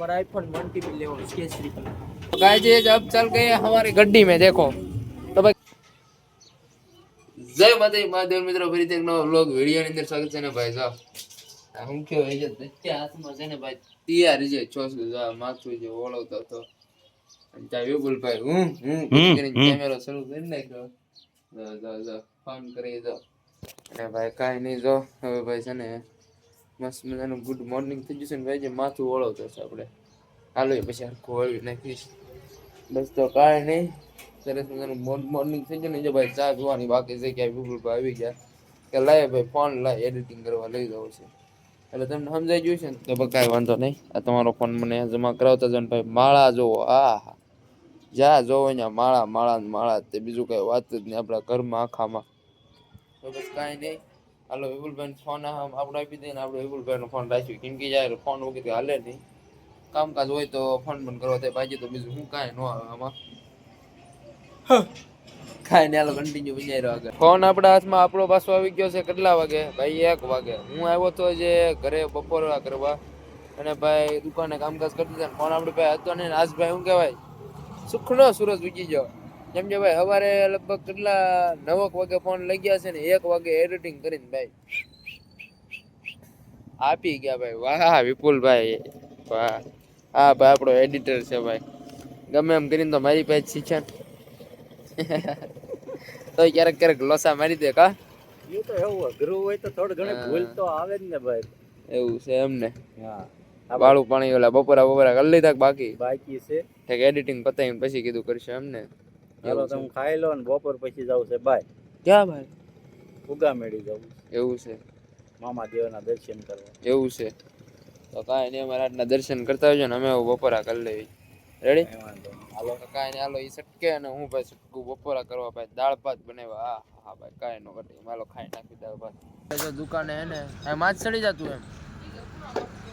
हमारा iPhone one TB ले Kesari colour guys अब चल गए हमारी गड्डी में देखो तो भाई જય માતા મહાદેવ મિત્રો ફરીથી એક નવો વ્લોગ વિડીયો ની અંદર સ્વાગત છે ને ભાઈ જો આ હું કયો એ જે દચ્ચા હાથમાં છે ને ભાઈ તૈયાર છે ચોસું જો આ માથું જે ઓળવતો હતો અને ત્યાં વિપુલ ભાઈ હું હું કરીને કેમેરો શરૂ કરી નાખ્યો જો જો જો ફોન કરી દો અને ભાઈ કાંઈ નહીં જો હવે ભાઈ છે ને મસ્ત મજાનું ગુડ મોર્નિંગ થઈ જશે ને ભાઈ, જે માથું ઓળવતો છે આપણે. હાલો, એ પછી આખું ઓળવી નાખીશ. બસ, તો કાંઈ નહીં. સરસ મજાનું મોર્નિંગ થઈ જાય ને, જો ભાઈ ચા જોવાની બાકી છે, ક્યાંય વિપુલ ભાઈ આવી ગયા. કે લાય ભાઈ ફોન લાય એડિટિંગ કરવા લઈ જવો છે. એટલે તમને સમજાઈ ગયું છે ને? તો કાંઈ વાંધો નહીં. આ તમારો ફોન મને જમા કરાવતા જાવ ભાઈ, માળા જોવો આ હા જ્યાં જોવો ત્યાં માળા માળા માળા તે બીજું કાંઈ વાત જ નહીં આપણા ઘરમાં, આખામાં. તો બસ કાંઈ નહીં. હાલો વિપુલભાઈ ફોન આપણે આપી દઈએ ને આપણે વિપુલભાઈનો ફોન રાખ્યો. કેમ કે યાર ફોન વગર હાલે નહીં. કામકાજ હોય તો ફોન બંધ કરવા થાય. બાકી તો બીજું શું કાંઈ ન આવે આમાં. કાંઈ નહીં હાલો કન્ટિન્યુ વિચાર્યો આગળ. ફોન આપણા હાથમાં આપણો પાછો આવી ગયો છે કેટલા વાગે? ભાઈ એક વાગે. હું આવ્યો તો જે ઘરે બપોર કરવા. અને ભાઈ દુકાને કામકાજ કરતી હતા ફોન આપણે ભાઈ હતો ને આજ ભાઈ શું કહેવાય? સુખનો સૂરજ ઉગી ગયો. જેમ ભાઈ સવારે લગભગ કેટલા નવક વાગે ફોન લઈ ગયા છે ને એક વાગે એડિટિંગ કરીને ભાઈ. આપી ગયા ભાઈ. વાહ વિપુલભાઈ. વાહ. હા ભાઈ આપણો એડિટર છે ભાઈ. ગમે એમ કરીને તો મારી પાસે શીખ્યા તો ક્યારેક ક્યારેક લોસા મારી દે કા? એવું તો એવું અઘરું હોય તો થોડી ઘણી ભૂલ તો આવે જ ને ભાઈ. એવું છે એમ ને. હા. વાળું પાણી ઓલા બપોરા બપોરા કરી લીધા બાકી? બાકી છે. એડિટિંગ પતાવીને પછી કીધું કરશે એમ ચાલો તમે ખાઈ લો ને બપોર પછી જવું છે બાય. ક્યાં ભાઈ ઉગા મેળી જવું એવું છે. મામા દેવના દર્શન કરવા. એવું છે. તો કાંઈ નહીં અમારા આજના દર્શન કરતા આવજો ને અમે બપોરા કરી લેવી રેડી વાંધો હાલો. તો કાંઈ નહીં હાલો એ સટકે અને હું ભાઈ સટકું બપોરા કરવા ભાઈ દાળ ભાત બનાવ્યા. હા હા ભાઈ કાંઈ નો ઘટે. હાલો ખાઈ નાખી દાળ ભાત. જો દુકાને હે ને એ માছ ચડી જતું એમ.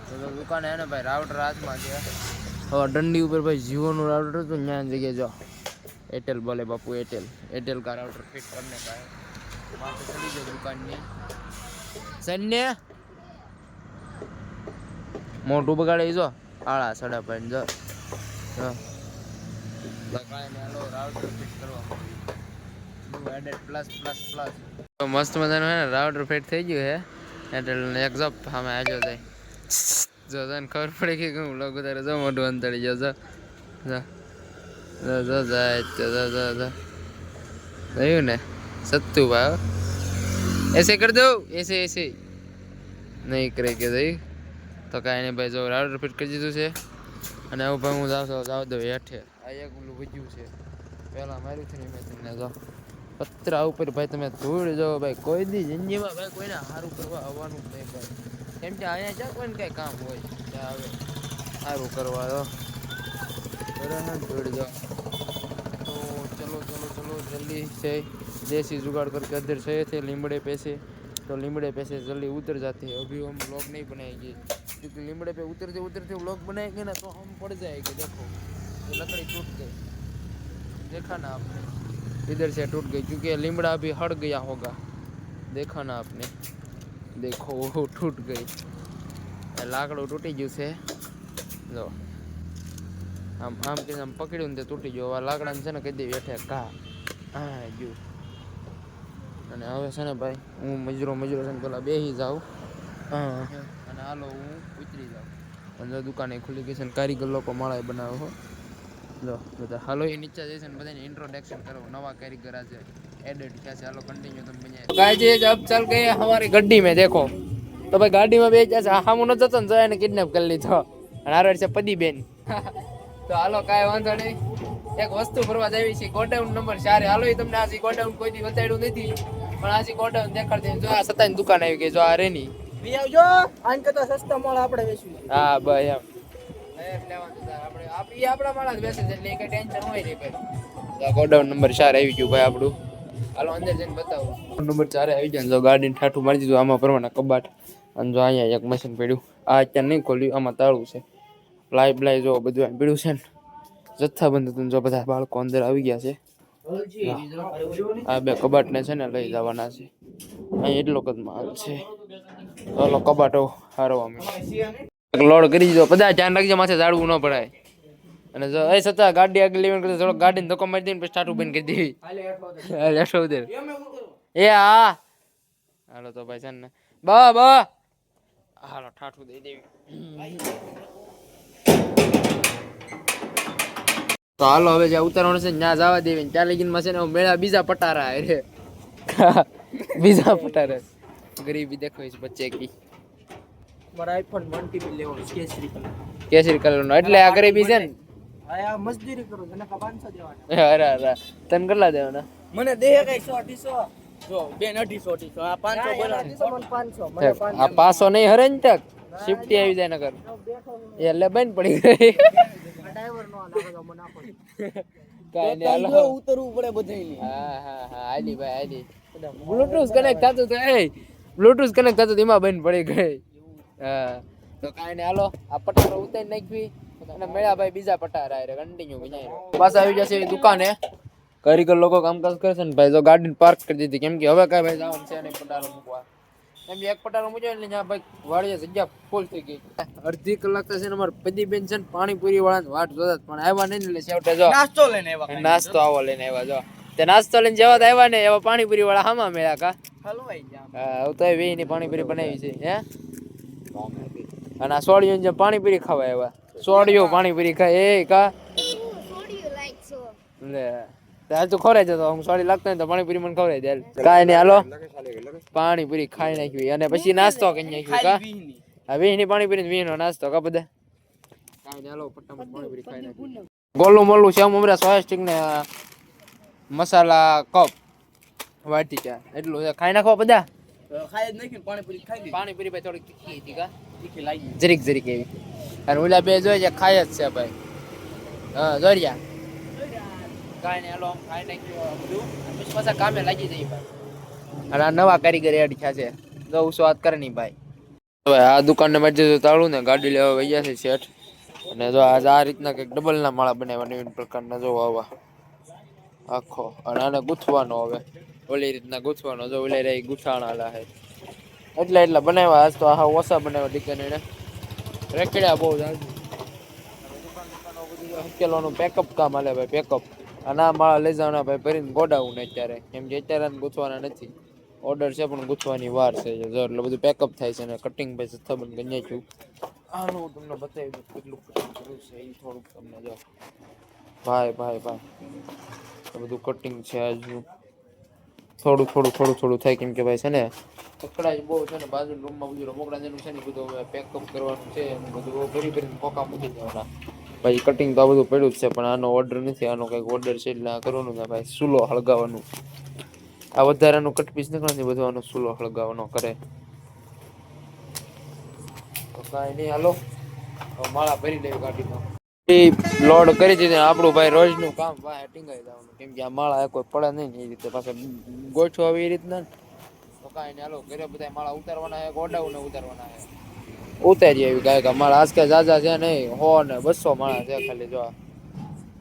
તો દુકાને હે ને ભાઈ રાઉટર હાથમાં છે. હવે દંડી ઉપર ભાઈ જીઓનું રાઉટર હતું ત્યાં જગ્યાએ જો એરટેલ બોલે બાપુ એરટેલ એરટેલ કા રાઉટર ફિટ કરને કા માથે ચડી જાય દુકાનની. સન્ને મોટું બગાડે જો. આળા સડા પાઈને, જો. મસ્ત મજાનું હે ને રાઉટર ફિટ થઈ ગયું હે. એરટેલ ને એક્ઝોપ સામે આજો જાય. જો, તને ખબર પડી કે હું લોકો તારે જો મોટું અંતરી ગયો જો. થયું ને? સત્તુ ભાવ એસે કરી દઉં? એસે એસે. નહીં કરે કે થઈ તો કાંઈ નહીં ભાઈ, જો રાઉન્ડ રિપીટ કરી દીધું છે. અને આવું ભાઈ હું જાઉં જાવ દઉં હેઠે. આ એક ઓલું વધ્યું છે. પહેલાં માર્યું છે ને મેં તમને જાઓ પતરા ઉપર ભાઈ તમે ધૂળ જાઓ ભાઈ, કોઈ દી જિંદગીમાં ભાઈ કોઈને સારું કરવા આવવાનું જ નહીં ભાઈ. કેમ કે અહીંયા જ્યાં કોઈને કાંઈ કામ હોય આવે. સારું કરવા દો બરાબર ધૂળ જો तो चलो चलो चलो जल्दी से देसी जुगाड़ करके अधर से थे लीमड़े पैसे तो लीमड़े पैसे जल्दी उतर जाते हैं अभी हम लोग नहीं बनाएंगे क्योंकि लीमड़े पे उतरते उतरते लोग बनाएंगे ना तो हम पड़ जाएंगे देखो ये लकड़ी टूट गई देखा ना आपने इधर से टूट गई क्योंकि लीमड़ा अभी हट गया होगा देखा ना आपने देखो वो टूट गई ये लाकड़ું તૂટી ગયું છે જો આમ આમ કે આમ પકડ્યું ને તે તૂટી ગયો. આ લાકડાને છે ને કહી દેવી હેઠે ઘા. આ ગયું. અને હવે છે ને ભાઈ હું મજરો મજરો છે ને પેલા બેસી જાઉં. અને હાલો હું ઉતરી જાઉં. અને જો દુકાને ખુલી ગઈ છે ને કારીગર લોકો માળા બનાવો હો. લો બધા. હાલો એ નીચે જઈ છે ને બધાને ઇન્ટ્રોડક્શન કરો. નવા કારીગર આજે એડિટ થયા છે. હાલો કન્ટિન્યુ તમે ગાય જે અબ ચાલ ગઈ હમારી ગડ્ડી મેં દેખો. તો ભાઈ ગાડીમાં બે ગયા છે. હામું ન જતો ને જાય ને કિડનેપ કરી લીધો. અને આ છે પદી બેન તો હાલો કાંઈ વાંધો નહીં. એક વસ્તુ ફરવા જાવી છે ગોડાઉન નંબર ચારે. હાલો એ તમને આજે ગોડાઉન કોઈ દી બતાડ્યું નથી પણ આજે ગોડાઉન દેખાડતી જો આ સતાની દુકાન આવી ગઈ જો આ રેની. બી આવજો. આન કરતા સસ્તા મોળ આપણે વેચવી હા ભાઈ એમ. એમ લેવાનું આપણે આપ ઈ આપણા માળા જ બેસે છે એટલે કઈ ટેન્શન હોય નહીં ભાઈ. ગોડાઉન નંબર ચાર આવી ગયું ભાઈ આપણું. હાલો અંદર જઈને બતાવો. નંબર ચારે આવી જાય ને જો ગાડીને ઠાઠું મારી દીધું આમાં ભરવાના કબાટ. અને જો અહીંયા એક મશીન પડ્યું. આ અત્યારે નહીં ખોલ્યું આમાં તાળું છે. પ્લાય બ્લાય જો બધું એમ પડ્યું છે ને જથ્થાબંધ હતું જો બધા બાળકો અંદર આવી ગયા છે. આ બે કબાટને છે ને લઈ જવાના છે. અહીં એટલો કદ માલ છે. ચાલો કબાટો હારવા અમે લોડ કરી દીધો. બધા ધ્યાન રાખજો માથે ઝાડવું ન પડાય. અને જો એ છતાં ગાડી આગળ લેવન કરતા થોડો ગાડીને ધક્કો મારી દઈને પછી સ્ટાર્ટ બંધ કરી દેવી. હાલ. એ હા. હાલો તો ભાઈ છે ને. બા બા. હાલો ઠાઠું દઈ દેવી. તો હાલો હવે જ્યાં ઉતારવાનું છે ને ત્યાં જવા દેવી ને ત્યાં લગીનમાં છે ને મેળા બીજા પટારા હે રે બીજા પટારા. ગરીબી દેખો છે બચ્ચે કી. મારા આઈફોન વન ટીબી લેવાનો કેસરી કલર. કેસરી કલર નો એટલે આ ગરીબી છે ને? આયા મજદૂરી કરો તને કા 500 દેવાના. અરે અરે તને કેટલા દેવાના? મને દે કઈ 100 200 જો બેન 250 250 આ 500 બોલો 500 મને 500 આ પાસો નહીં હરે ને તક શિફ્ટી આવી જાય નગર એટલે બંધ પડી ગઈ. ડ્રાઈવર નો નાખો મને આપો કાઈ નહીં હાલો ઉતરવું પડે બધાયની. હા હા હા આલી ભાઈ આલી બ્લૂટૂથ કનેક્ટ થતું તો એ બ્લૂટૂથ કનેક્ટ થતું એમાં બંધ પડી ગઈ. હા. તો કાઈ નહીં હાલો આ પટારો ઉતારી નાખવી. અને મેળા ભાઈ બીજા પટારા રે કન્ટિન્યુ વિનાય પાછા આવી જશે એ દુકાને. કારીગર લોકો કામકાજ કરશે ને ભાઈ જો ગાડી પાર્ક કરી દીધી. કેમ કે હવે કાંઈ ભાઈ જવાનું છે નહીં પટારો મૂકવા. એમ એક પટારો મૂક્યો એટલે ત્યાં ભાઈ વાડીએ જગ્યા ફૂલ થઈ ગઈ. અડધી કલાક થશે છે ને અમારે પદીબેન છે ને પાણીપુરી વાળાની વાટ જોતા પણ આવ્યા નહીં એટલે છેવટે જો. નાસ્તો લઈને આવ્યા નાસ્તો આવો લઈને આવ્યા જો. તે નાસ્તો લઈને જવા આવ્યા ને એવા પાણીપુરી વાળા હામા મેળા કા? હલવાઈ ગયા. હા તો વે ની પાણીપુરી બનાવી છે હે? અને આ સોડિયું જે પાણીપુરી ખાવા આવ્યા. સોડિયું પાણીપુરી ખાય. એ કા? લે. હાલ તું ખવડાવી જતો. હું સોડી લાગતો ને તો પાણીપુરી મને ખવડાવી દે હાલ. કાંઈ નહીં હાલો. પાણીપુરી ખાઈ નાખ્યું. અને પછી નાસ્તો કરી નાખ્યું કા? વીહની. હા વીહની પાણીપુરી ને વીહ નો નાસ્તો કા બધા? કાંઈ નહીં હાલો ફટાફટ પાણીપુરી ખાઈ નાખી ગોલું મોલું છે મમરા સોયા સ્ટિક ને મસાલા કપ. વાટી ચા એટલું છે. ખાઈ નાખો બધા? ખાઈ જ નાખ્યું પાણીપુરી ખાઈ લીધી. પાણીપુરી ભાઈ થોડીક તીખી હતી કા? તીખી લાગી. જરીક જરીક એવી. અને ઓલા બે જોઈએ ખાય જ છે ભાઈ. હા જોરિયા કાંઈ નહીં હાલો આમ ખાઈ નાખ્યું બધું. પછી પાછા કામે લાગી જઈએ ભાઈ. અને આ નવા કારીગર એડ થયા છે. જો ઉસો વાત કરે નહીં ભાઈ. હવે આ દુકાનને મરજી તો તાળું ને ગાડી લેવા વૈયા છે શેઠ. અને જો આજ આ રીતના કંઈક ડબલના માળા બનાવ્યા નવીન પ્રકારના જો આવા. આખો. અને આને ગૂંથવાનો હવે. ઓલી રીતના ગૂંથવાનો. જો ઓલી રહી ગૂંથાણા લા છે એટલે એટલે બનાવ્યા. આજ તો આ ઓછા બનાવ્યા ડીકન એને રેકડ્યા બહુ જાજુ હકેલોનું પેકઅપ કામ હાલે ભાઈ પેકઅપ અને આ માળા લઈ જવાના ભાઈ ભરીને ગોડાવું ને અત્યારે. કેમ કે અત્યારે આને ગૂંથવાના નથી. ઓર્ડર છે પણ ગૂંથવાની વાર છે. જો એટલે બધું પેકઅપ થાય છે ને કટિંગ ભાઈ જથ્થાબંધ કરી નાખ્યું આનું હું તમને બતાવી દઉં કેટલું કટિંગ કર્યું છે. એ થોડુંક તમને જો. ભાઈ ભાઈ ભાઈ. આ બધું કટિંગ છે આજનું. થોડું થોડું થોડું થોડું થાય કેમ કે ભાઈ છે ને? કકડાઈ બહુ છે ને. બાજુ રૂમમાં બધું રમકડા જેનું છે ને એ બધું હવે પેકઅપ કરવાનું છે. અને બધું ભરી ભરીને પોકા મૂકી દેવાના. ભાઈ કટિંગ તો આ બધું પડ્યું જ છે, પણ આનો ઓર્ડર નથી, આનો કંઈક ઓર્ડર છે એટલે આ કરવાનું ને ભાઈ, સુલો હળગાવવાનું. આ વધારાનું કટ પીસ નીકળે બધું આનો સુલો હળગાવવાનો કરે. તો કાંઈ નહીં, હાલો. માળા ભરી લેવી ગાડીમાં. લોડ કરી દીધી આપણું ભાઈ રોજનું કામ ભાઈ ટીંગાઈ જવાનું. કેમ કે આ માળા કોઈ પડે નહીં એ રીતે પાછા ગોઠવો આવી એ રીતના. તો કાંઈ નહીં, હાલો, ઘરે બધા માળા ઉતારવાના છે, ગોડાઉને ઉતારવાના છે. ઉતારી આવી કાંઈ કે માળા આજ કાંઈ જાજા છે નહીં હો ને બસો માળા છે ખાલી જો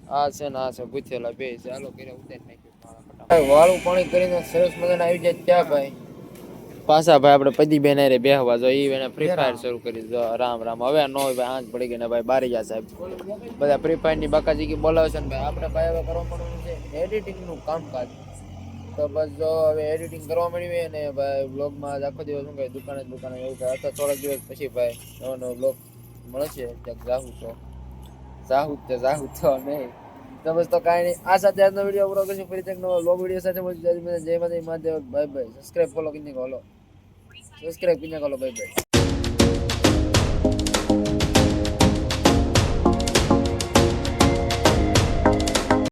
આ. છે ને આ છે ગુથેલા બે છે. હાલો ઘરે ઉતારી નાખ્યું વાળું પાણી કરીને સરસ મજાના આવી જાય ત્યાં ભાઈ. પાછા ભાઈ આપણે પદી બેન રે બેહવા જો ઈ એને ફ્રી ફાયર શરૂ કરી દીધો. રામ રામ. હવે નો હોય ભાઈ આંચ પડી ગઈ ને ભાઈ બારી ગયા સાહેબ. બધા ફ્રી ફાયરની બાકાજી કી બોલાવે છે ને ભાઈ. આપણે ભાઈ હવે કરવા પડવાનું છે એડિટિંગનું કામકાજ. તો બસ જો હવે એડિટિંગ કરવા મળી ને ભાઈ બ્લોગમાં આજ આખો દિવસ શું કહે દુકાને દુકાને એવું કહે અથવા થોડાક દિવસ પછી ભાઈ નવો નવો બ્લોગ મળશે ક્યાંક જાહુ તો. જાહુ તો જાહુ તો નહીં. તો બસ તો કાંઈ નહીં. આ સાથે આજનો વીડિયો પૂરો કરીશું. ફરી એક નવો બ્લોગ વીડિયો સાથે મળીશું. જય માતા જય માતા Mahadev. Bye bye. Subscribe follow કરીને હલો સબસ્ક્રાઈબ કરીને હલો ભાઈ બાય